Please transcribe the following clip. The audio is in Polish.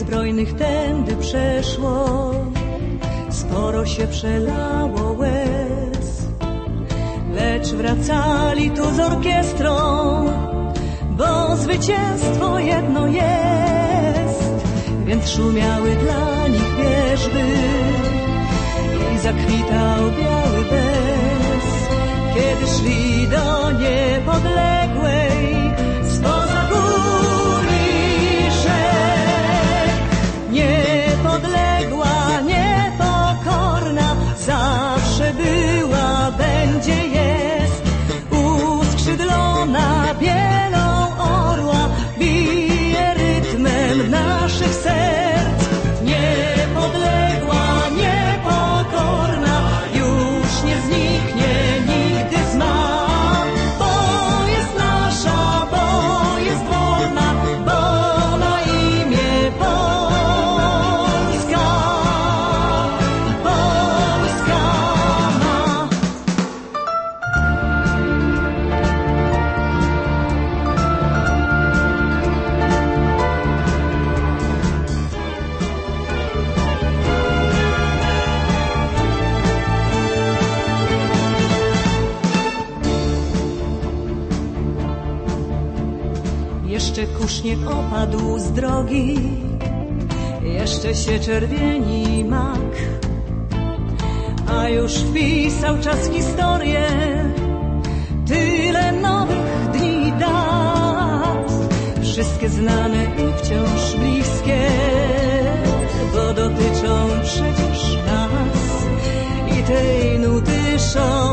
radnych tędy przeszło, sporo się przelało łez. Lecz wracali tu z orkiestrą, bo zwycięstwo jedno jest, więc szumiały dla nich wierzby i zakwitał biały 天 Jeszcze kurz nie opadł z drogi, jeszcze się czerwieni mak, a już wpisał czas historię. Tyle nowych dni dat, wszystkie znane i wciąż bliskie, bo dotyczą przecież nas. I tej nuty Chopina.